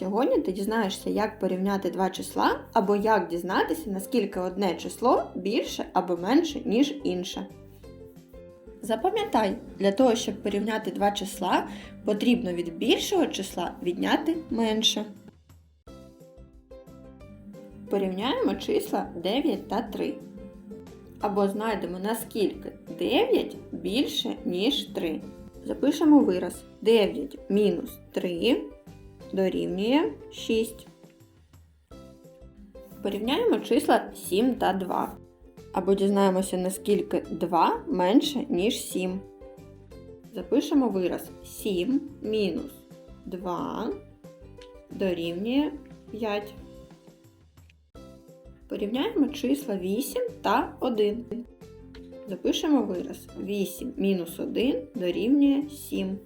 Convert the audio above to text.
Сьогодні ти дізнаєшся, як порівняти два числа, або як дізнатися, наскільки одне число більше або менше, ніж інше. Запам'ятай, для того, щоб порівняти два числа, потрібно від більшого числа відняти менше. Порівняємо числа 9 та 3. Або знайдемо наскільки 9 більше, ніж 3. Запишемо вираз 9 мінус 3 дорівнює 6. Порівняємо числа 7 та 2. Або дізнаємося, наскільки 2 менше, ніж 7. Запишемо вираз 7 мінус 2 дорівнює 5. Порівняємо числа 8 та 1. Запишемо вираз 8 мінус 1 дорівнює 7.